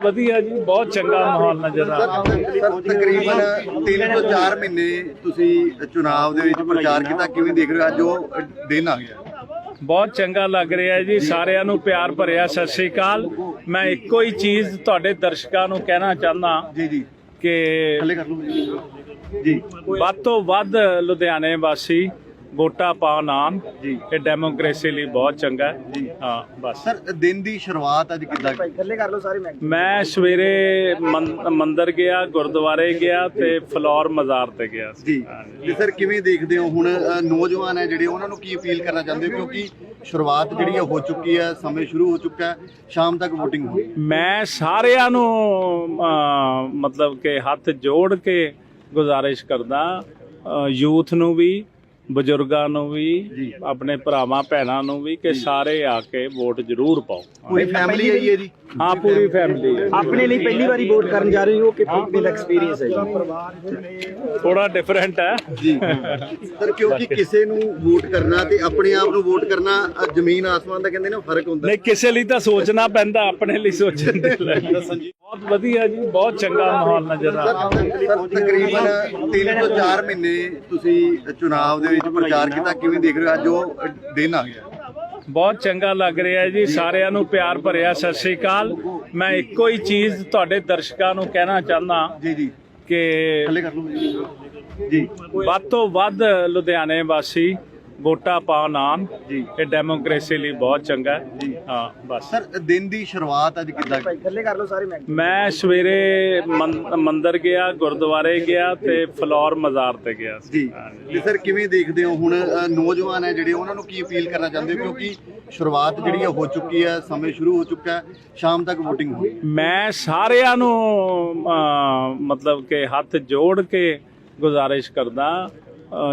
ਵਧੀਆ ਜੀ ਬਹੁਤ ਚੰਗਾ ਮਾਹੌਲ ਨਜ਼ਰ ਆ ਰਿਹਾ। ਤਕਰੀਬਨ 3 ਤੋਂ 4 ਮਹੀਨੇ ਤੁਸੀਂ ਚੁਣਾਵ ਦੇ ਵਿੱਚ ਪ੍ਰਚਾਰ ਕੀਤਾ ਕਿਵੇਂ ਦੇਖ ਰਹੇ ਹੋ? ਅੱਜ ਉਹ ਦਿਨ ਆ ਗਿਆ। ਬਹੁਤ ਚੰਗਾ ਲੱਗ ਰਿਹਾ ਜੀ ਸਾਰਿਆਂ ਨੂੰ ਪਿਆਰ ਭਰਿਆ ਸਤਿ ਸ੍ਰੀ ਅਕਾਲ। ਮੈਂ ਇੱਕੋ ਹੀ ਚੀਜ਼ ਤੁਹਾਡੇ ਦਰਸ਼ਕਾਂ ਨੂੰ ਕਹਿਣਾ ਚਾਹੁੰਦਾ ਜੀ ਜੀ। ਕਿ ਜੀ। ਵੱਧ ਤੋਂ ਵੱਧ ਲੁਧਿਆਣੇ ਵਾਸੀ ਵੋਟਾਂ ਪਾਉਣ ਆਉਣ ਜੀ। ਇਹ ਡੈਮੋਕ੍ਰੇਸੀ ਲਈ ਬਹੁਤ ਚੰਗਾ ਹੈ। ਜੀ। ਹਾਂ ਬਸ ਸਰ ਦਿਨ ਦੀ ਸ਼ੁਰੂਆਤ ਅੱਜ ਕਿੱਦਾਂ ਕੀਤੀ? ਮੈਂ ਸਵੇਰੇ ਮੰ- ਮੰਦਿਰ ਗਿਆ ਗੁਰਦੁਆਰੇ ਗਿਆ ਤੇ ਫਲੋਰ ਮਜ਼ਾਰ ਤੇ ਗਿਆ ਸੀ। ਜੀ। ਤੇ ਸਰ ਕਿਵੇਂ ਦੇਖਦੇ ਹੋ ਹੁਣ ਅ, ਨੌਜਵਾਨ ਹੈ ਜਿਹੜੇ ਉਹਨਾਂ ਨੂੰ ਕੀ ਅਪੀਲ ਕਰਨਾ ਚਾਹੁੰਦੇ ਹੋ ਕਿਉਂਕਿ ਸ਼ੁਰੂਆਤ ਜਿਹੜੀ ਹੈ ਹੋ ਚੁੱਕੀ ਹੈ ਸਮੇਂ ਸ਼ੁਰੂ ਹੋ ਚੁੱਕਾ ਹੈ ਸ਼ਾਮ ਤੱਕ VOTING ਹੋਣੀ ਮੈਂ ਸਾਰਿਆਂ ਨੂੰ ਅਹ, ਮਤਲਬ ਕਿ ਹੱਥ ਜੋੜ ਕੇ ਗੁਜ਼ਾਰਿਸ਼ ਕਰਦਾ ਯੂਥ ਨੂੰ ਵੀ ਬਜ਼ੁਰਗਾਂ ਨੂੰ ਵੀ। ਆਪਣੇ ਭਰਾਵਾਂ ਭੈਣਾਂ ਨੂੰ ਵੀ ਕਿ ਸਾਰੇ ਆ ਕੇ ਵੋਟ ਜ਼ਰੂਰ ਪਾਓ। ਪੂਰੀ ਫੈਮਿਲੀ ਆਈ ਹੈ ਜੀ। ਹਾਂ ਪੂਰੀ ਫੈਮਿਲੀ ਆਪਣੇ ਲਈ ਪਹਿਲੀ ਵਾਰੀ ਵੋਟ ਕਰਨ ਜਾ ਰਹੇ ਹੋ ਕਿ ਦਾ ਐਕਸਪੀਰੀਅੰਸ ਹੈ ਜੀ? ਥੋੜਾ ਡਿਫਰੈਂਟ ਹੈ। ਜੀ। ਸਰ ਕਿਉਂਕਿ ਕਿਸੇ ਨੂੰ ਵੋਟ ਕਰਨਾ ਤੇ ਆਪਣੇ ਆਪ ਨੂੰ ਵੋਟ ਕਰਨਾ ਜ਼ਮੀਨ ਆਸਮਾਨ ਦਾ ਕਹਿੰਦੇ ਨੇ ਫ਼ਰਕ ਹੁੰਦਾ। ਨਹੀਂ ਕਿਸੇ ਲਈ ਤਾਂ ਸੋਚਣਾ ਪੈਂਦਾ ਆਪਣੇ ਲਈ ਸੋਚਣ ਦੇ ਲਈ। ਬਹੁਤ ਵਧੀਆ ਜੀ ਬਹੁਤ ਚੰਗਾ ਮਾਹੌਲ ਨਜ਼ਰ ਆ ਰਿਹਾ। ਤਕਰੀਬਨ 3 ਤੋਂ 4 ਮਹੀਨੇ ਤੁਸੀਂ ਚੁਣਾਵ ਦੇ ਵਿੱਚ ਪ੍ਰਚਾਰ ਕੀਤਾ ਕਿਵੇਂ ਦੇਖ ਰਹੇ ਹੋ? ਅੱਜ ਉਹ ਦਿਨ ਆ ਗਿਆ। ਬਹੁਤ ਚੰਗਾ ਲੱਗ ਰਿਹਾ ਜੀ ਸਾਰਿਆਂ ਨੂੰ ਪਿਆਰ ਭਰਿਆ ਸਤਿ ਸ੍ਰੀ ਅਕਾਲ। ਮੈਂ ਇੱਕੋ ਹੀ ਚੀਜ਼ ਤੁਹਾਡੇ ਦਰਸ਼ਕਾਂ ਨੂੰ ਕਹਿਣਾ ਚਾਹੁੰਦਾ ਜੀ ਜੀ। ਕਿ ਥੱਲੇ ਕਰ ਲਓ। ਜੀ। ਵੱਧ ਤੋਂ ਵੱਧ ਲੁਧਿਆਣੇ ਵਾਸੀ ਵੋਟਾਂ ਪਾਉਣ ਆਉਣ ਜੀ। ਇਹ ਡੈਮੋਕ੍ਰੇਸੀ ਲਈ ਬਹੁਤ ਚੰਗਾ ਹੈ। ਜੀ। ਹਾਂ ਬਸ। ਸਰ ਦਿਨ ਦੀ ਸ਼ੁਰੂਆਤ ਅੱਜ ਕਿੱਦਾਂ ਕੀਤੀ? ਥੱਲੇ ਕਰ ਲਓ ਸਾਰੇ ਮੈਂ। ਮੈਂ ਸਵੇਰੇ ਮੰਦਿਰ ਗਿਆ ਗੁਰਦੁਆਰੇ ਗਿਆ ਤੇ ਫਲੋਰ ਮਜ਼ਾਰ ਤੇ ਗਿਆ ਸੀ। ਜੀ। ਤੇ ਸਰ ਕਿਵੇਂ ਦੇਖਦੇ ਹੋ ਹੁਣ ਨੌਜਵਾਨ ਹੈ ਜਿਹੜੇ ਉਹਨਾਂ ਨੂੰ ਕੀ ਅਪੀਲ ਕਰਨਾ ਚਾਹੁੰਦੇ ਹੋ? ਕਿਉਂਕਿ ਸ਼ੁਰੂਆਤ ਜਿਹੜੀ ਹੈ ਹੋ ਚੁੱਕੀ ਹੈ ਸਮੇਂ ਸ਼ੁਰੂ ਹੋ ਚੁੱਕਾ ਹੈ ਸ਼ਾਮ ਤੱਕ VOTING ਹੋਣੀ ਮੈਂ ਸਾਰਿਆਂ ਨੂੰ ਮਤਲਬ ਕਿ ਹੱਥ ਜੋੜ ਕੇ ਗੁਜ਼ਾਰਿਸ਼ ਕਰਦਾ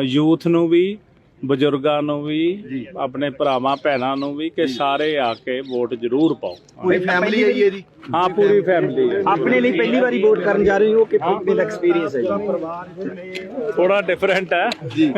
ਯੂਥ ਨੂੰ ਵੀ ਬਜ਼ੁਰਗਾਂ ਨੂੰ ਵੀ। ਆਪਣੇ ਭਰਾਵਾਂ ਭੈਣਾਂ ਨੂੰ ਵੀ ਕਿ ਸਾਰੇ ਆ ਕੇ ਵੋਟ ਜ਼ਰੂਰ ਪਾਓ। ਪੂਰੀ ਫੈਮਿਲੀ ਆਈ ਹੈ ਜੀ। ਹਾਂ ਪੂਰੀ ਫੈਮਿਲੀ ਆਪਣੇ ਲਈ ਪਹਿਲੀ ਵਾਰੀ ਵੋਟ ਕਰਨ ਜਾ ਰਹੇ ਹੋ ਕਿ ਕਿਵੇਂ ਦਾ ਐਕਸਪੀਰੀਅੰਸ ਹੈ ਜੀ? ਥੋੜਾ ਡਿਫਰੈਂਟ ਹੈ। ਜੀ।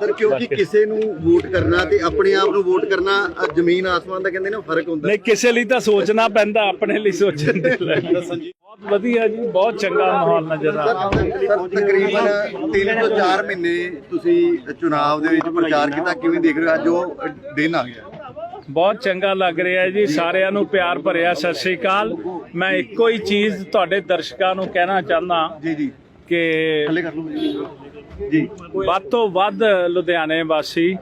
ਸਰ ਕਿਉਂਕਿ ਕਿਸੇ ਨੂੰ ਵੋਟ ਕਰਨਾ ਤੇ ਆਪਣੇ ਆਪ ਨੂੰ ਵੋਟ ਕਰਨਾ ਜ਼ਮੀਨ ਆਸਮਾਨ ਦਾ ਕਹਿੰਦੇ ਨੇ ਫ਼ਰਕ ਹੁੰਦਾ। ਨਹੀਂ ਕਿਸੇ ਲਈ ਤਾਂ ਸੋਚਣਾ ਪੈਂਦਾ ਆਪਣੇ ਲਈ ਸੋਚਣ ਦੇ ਲਈ। ਬਹੁਤ ਵਧੀਆ ਜੀ ਬਹੁਤ ਚੰਗਾ ਮਾਹੌਲ ਨਜ਼ਰ ਆ ਰਿਹਾ। ਸਰ ਤਕਰੀਬਨ 3 ਤੋਂ 4 ਮਹੀਨੇ ਤੁਸੀਂ ਚੁਣਾਵ ਦੇ ਵਿੱਚ ਪ੍ਰਚਾਰ ਕੀਤਾ ਕਿਵੇਂ ਦੇਖ ਰਹੇ ਹੋ? ਅੱਜ ਉਹ ਦਿਨ ਆ ਗਿਆ। ਬਹੁਤ ਚੰਗਾ ਲੱਗ ਰਿਹਾ ਜੀ ਸਾਰਿਆਂ ਨੂੰ ਪਿਆਰ ਭਰਿਆ ਸਤਿ ਸ੍ਰੀ ਅਕਾਲ। ਮੈਂ ਇੱਕੋ ਹੀ ਚੀਜ਼ ਤੁਹਾਡੇ ਦਰਸ਼ਕਾਂ ਨੂੰ ਕਹਿਣਾ ਚਾਹੁੰਦਾ ਜੀ ਜੀ। ਕਿ ਥੱਲੇ ਕਰ ਲਓ। ਜੀ। ਵੱਧ ਤੋਂ ਵੱਧ ਲੁਧਿਆਣੇ ਵਾਸੀ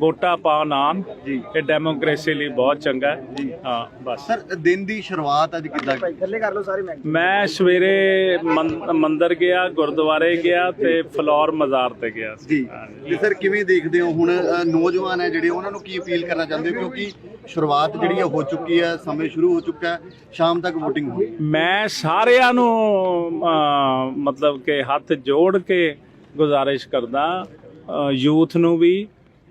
ਵੋਟਾਂ ਪਾਉਣ ਆਉਣ ਜੀ। ਇਹ ਡੈਮੋਕ੍ਰੇਸੀ ਲਈ ਬਹੁਤ ਚੰਗਾ ਹੈ। ਜੀ। ਹਾਂ ਬਸ। ਸਰ ਦਿਨ ਦੀ ਸ਼ੁਰੂਆਤ ਅੱਜ ਕਿੱਦਾਂ? ਥੱਲੇ ਕਰ ਲਓ ਸਾਰੇ ਮੈਂ ਮੈਂ ਸਵੇਰੇ ਮੰਦਿਰ ਗਿਆ ਗੁਰਦੁਆਰੇ ਗਿਆ ਤੇ ਫਲੋਰ ਮਜ਼ਾਰ ਤੇ ਗਿਆ ਜੀ। ਤੇ ਸਰ ਕਿਵੇਂ ਦੇਖਦੇ ਹੋ ਹੁਣ ਨੌਜਵਾਨ ਹੈ ਜਿਹੜੇ ਉਹਨਾਂ ਨੂੰ ਕੀ ਅਪੀਲ ਕਰਨਾ ਚਾਹੁੰਦੇ ਹੋ? ਕਿਉਂਕਿ ਸ਼ੁਰੂਆਤ ਜਿਹੜੀ ਹੈ ਚੁੱਕੀ ਹੈ ਸਮੇਂ ਸ਼ੁਰੂ ਹੋ ਚੁੱਕਾ ਹੈ ਸ਼ਾਮ ਤੱਕ VOTING ਹੋਣੀ ਮੈਂ ਸਾਰਿਆਂ ਨੂੰ ਮਤਲਬ ਕਿ ਹੱਥ ਜੋੜ ਕੇ ਗੁਜ਼ਾਰਿਸ਼ ਕਰਦਾ ਯੂਥ ਨੂੰ ਵੀ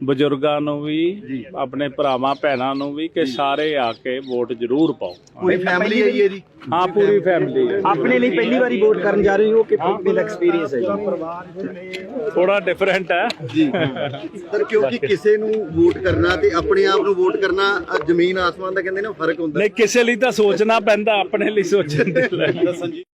ਬਜ਼ੁਰਗਾਂ ਨੂੰ ਵੀ। ਆਪਣੇ ਭਰਾਵਾਂ ਭੈਣਾਂ ਨੂੰ ਵੀ ਕਿ ਸਾਰੇ ਆ ਕੇ ਵੋਟ ਜ਼ਰੂਰ ਪਾਓ। ਪੂਰੀ ਫੈਮਿਲੀ ਆਈ ਹੈ ਜੀ ਹਾਂ ਪੂਰੀ ਫੈਮਿਲੀ ਆਪਣੇ ਲਈ ਪਹਿਲੀ ਵਾਰੀ ਵੋਟ ਕਰਨ ਜਾ ਰਹੇ ਹੋ ਕਿ ਦਾ ਐਕਸਪੀਰੀਅੰਸ ਹੈ ਜੀ? ਥੋੜਾ ਡਿਫਰੈਂਟ ਹੈ। ਜੀ। ਸਰ ਕਿਉਂਕਿ ਕਿਸੇ ਨੂੰ ਵੋਟ ਕਰਨਾ ਤੇ ਆਪਣੇ ਆਪ ਨੂੰ ਵੋਟ ਕਰਨਾ ਜ਼ਮੀਨ ਆਸਮਾਨ ਦਾ ਕਹਿੰਦੇ ਨੇ ਫ਼ਰਕ ਹੁੰਦਾ। ਨਹੀਂ ਕਿਸੇ ਲਈ ਤਾਂ ਸੋਚਣਾ ਪੈਂਦਾ ਆਪਣੇ ਲਈ ਸੋਚਣ ਦੇ ਲਈ।